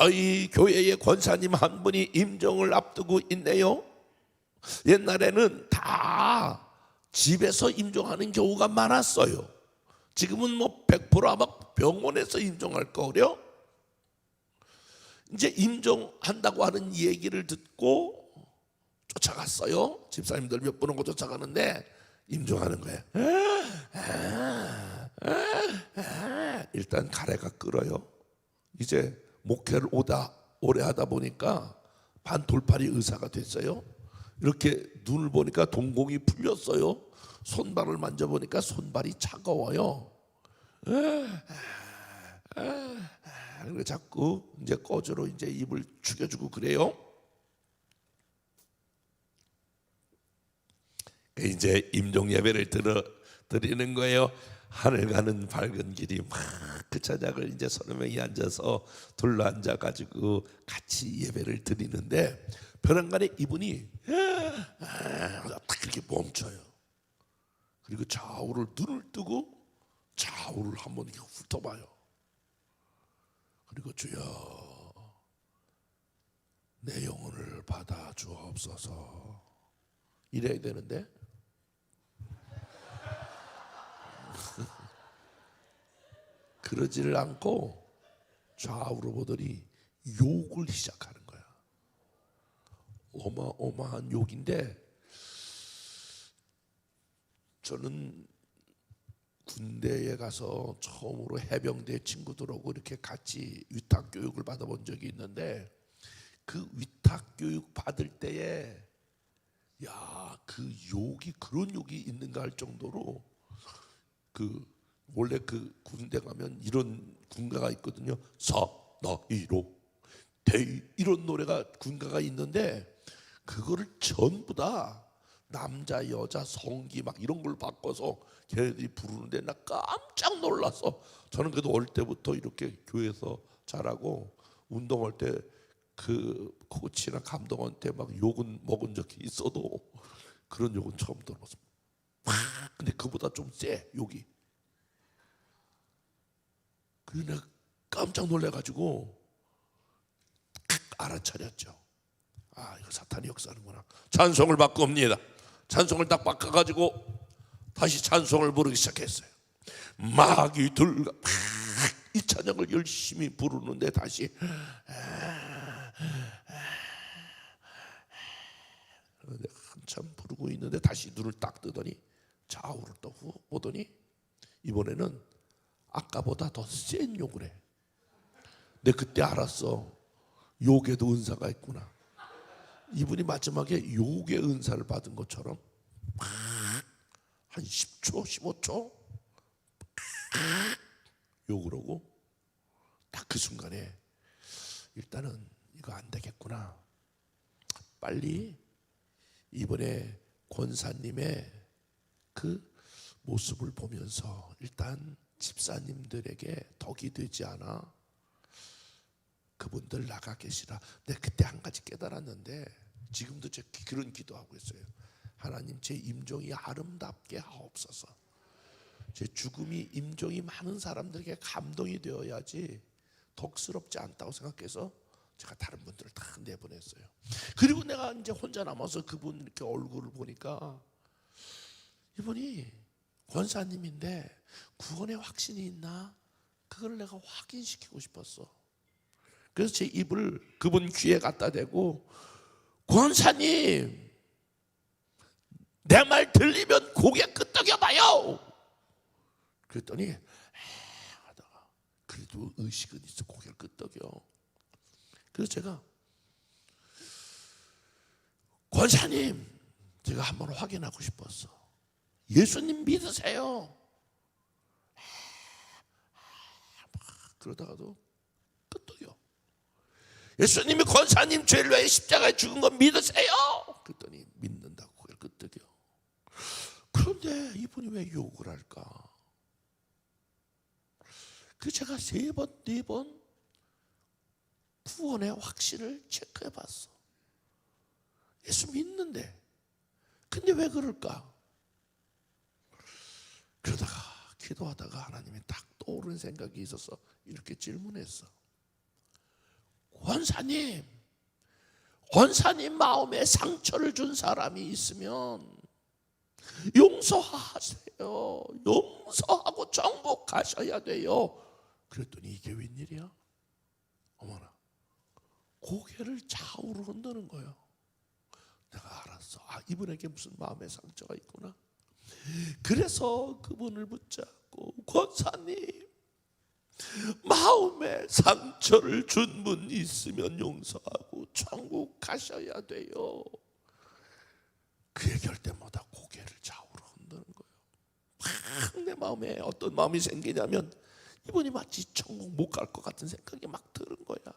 저희 교회의 권사님 한 분이 임종을 앞두고 있네요. 옛날에는 다 집에서 임종하는 경우가 많았어요. 지금은 뭐 100% 아마 병원에서 임종할 거려. 이제 임종한다고 하는 얘기를 듣고 쫓아갔어요. 집사님들 몇분 오고 쫓아가는데 임종하는 거예요. 일단 가래가 끓어요. 이제 목회를 오다 오래 하다 보니까 반 돌팔이 의사가 됐어요. 이렇게 눈을 보니까 동공이 풀렸어요. 손발을 만져보니까 손발이 차가워요. 그래 자꾸 이제 꺼주로 이제 입을 죽여주고 그래요. 이제 임종 예배를 드리는 거예요. 하늘 가는 밝은 길이 막 그 찬양을 이제 서너 명이 앉아서 둘러 앉아 가지고 같이 예배를 드리는데 벼랑간에 이분이 딱 이렇게 멈춰요. 그리고 좌우를 눈을 뜨고 좌우를 한번 이렇게 훑어봐요. 그리고 주여 내 영혼을 받아 주옵소서 이래야 되는데 그러지를 않고 좌우로 보더니 욕을 시작하는 거야. 어마어마한 욕인데 저는 군대에 가서 처음으로 해병대 친구들하고 이렇게 같이 위탁 교육을 받아본 적이 있는데 그 위탁 교육 받을 때에 야 그 욕이 그런 욕이 있는가 할 정도로 그 원래 그 군대 가면 이런 군가가 있거든요. 사나이로 대 이런 노래가 군가가 있는데 그거를 전부 다 남자 여자 성기 막 이런 걸 바꿔서 걔네들이 부르는데 나 깜짝 놀랐어. 저는 그래도 어릴 때부터 이렇게 교회에서 자라고 운동할 때 그 코치나 감독한테 막 욕은 먹은 적이 있어도 그런 욕은 처음. 막 근데 그보다 좀 세 욕이. 그래서 내가 깜짝 놀래가지고 탁 알아차렸죠. 아 이거 사탄이 역사하는구나. 찬송을 바꿉니다. 찬송을 딱 바꿔가지고 다시 찬송을 부르기 시작했어요. 마귀들과 막이 찬양을 열심히 부르는데 다시 그런데 한참 부르고 있는데 다시 눈을 딱 뜨더니 좌우를 또 후- 보더니 이번에는 아까보다 더 센 욕을 해. 내 그때 알았어. 욕에도 은사가 있구나. 이분이 마지막에 욕의 은사를 받은 것처럼 막한 10초, 15초 욕을 하고 딱 그 순간에 일단은 이거 안 되겠구나. 빨리 이번에 권사님의 그 모습을 보면서 일단 집사님들에게 덕이 되지 않아 그분들 나가 계시라. 내 그때 한 가지 깨달았는데 지금도 제 그런 기도하고 있어요. 하나님 제 임종이 아름답게 하옵소서. 제 죽음이 임종이 많은 사람들에게 감동이 되어야지 덕스럽지 않다고 생각해서 제가 다른 분들을 다 내보냈어요. 그리고 내가 이제 혼자 남아서 그분 이렇게 얼굴을 보니까 이분이 권사님인데 구원의 확신이 있나? 그걸 내가 확인시키고 싶었어. 그래서 제 입을 그분 귀에 갖다 대고 권사님 내 말 들리면 고개 끄덕여 봐요. 그랬더니 에 하다가 그래도 의식은 있어 고개를 끄덕여. 그래서 제가 권사님 제가 한번 확인하고 싶었어. 예수님 믿으세요. 그러다가도 끄덕여. 예수님이 권사님 죄를 위해 십자가에 죽은 거 믿으세요? 그랬더니 믿는다고 끄덕여. 그런데 이분이 왜 욕을 할까? 그 제가 세 번, 네 번 구원의 확신을 체크해 봤어. 예수 믿는데. 근데 왜 그럴까? 그러다가 기도하다가 하나님이 딱 떠오른 생각이 있어서 이렇게 질문했어. 권사님, 권사님 마음에 상처를 준 사람이 있으면 용서하세요. 용서하고 정복하셔야 돼요. 그랬더니 이게 웬일이야? 어머나, 고개를 좌우로 흔드는 거예요. 내가 알았어. 아, 이분에게 무슨 마음의 상처가 있구나. 그래서 그분을 붙잡고 권사님 마음에 상처를 준 분 있으면 용서하고 천국 가셔야 돼요. 그 얘기할 때마다 고개를 좌우로 흔드는 거예요. 막 내 마음에 어떤 마음이 생기냐면 이분이 마치 천국 못 갈 것 같은 생각이 막 드는 거야.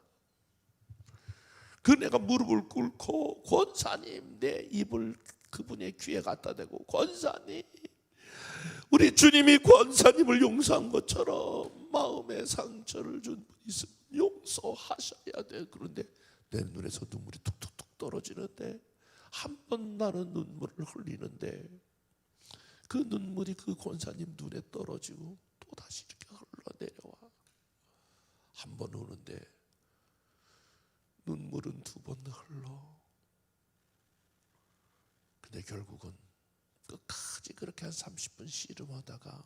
그 내가 무릎을 꿇고 권사님 내 입을 그분의 귀에 갖다 대고 권사님 우리 주님이 권사님을 용서한 것처럼 마음에 상처를 준분 있으면 용서하셔야 돼. 그런데 내 눈에서 눈물이 툭툭툭 떨어지는데 한 번 나는 눈물을 흘리는데 그 눈물이 그 권사님 눈에 떨어지고 또 다시 이렇게 흘러내려와 한번 우는데 눈물은 두 번 흘러. 근데 결국은 끝까지 그렇게 한 30분 씨름하다가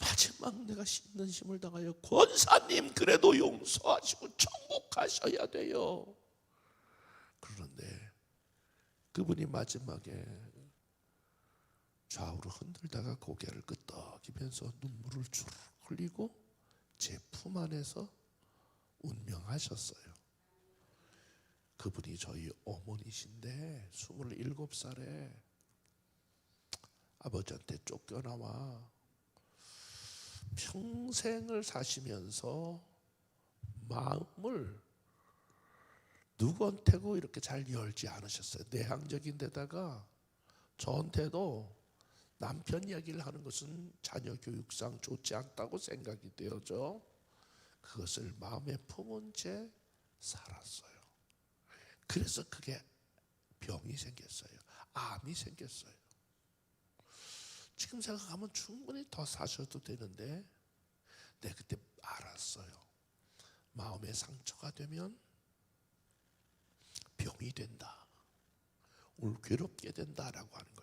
마지막 내가 씹는 힘을 당하여 권사님 그래도 용서하시고 천국 가셔야 돼요. 그런데 그분이 마지막에 좌우로 흔들다가 고개를 끄덕이면서 눈물을 주르륵 흘리고 제 품 안에서 운명하셨어요. 그분이 저희 어머니신데 27살에 아버지한테 쫓겨나와 평생을 사시면서 마음을 누구한테고 이렇게 잘 열지 않으셨어요. 내향적인 데다가 저한테도 남편 이야기를 하는 것은 자녀 교육상 좋지 않다고 생각이 되어져 그것을 마음에 품은 채 살았어요. 그래서 그게 병이 생겼어요. 암이 생겼어요. 지금 생각하면 충분히 더 사셔도 되는데 내 그때 알았어요. 마음의 상처가 되면 병이 된다. 오늘 괴롭게 된다라고 하는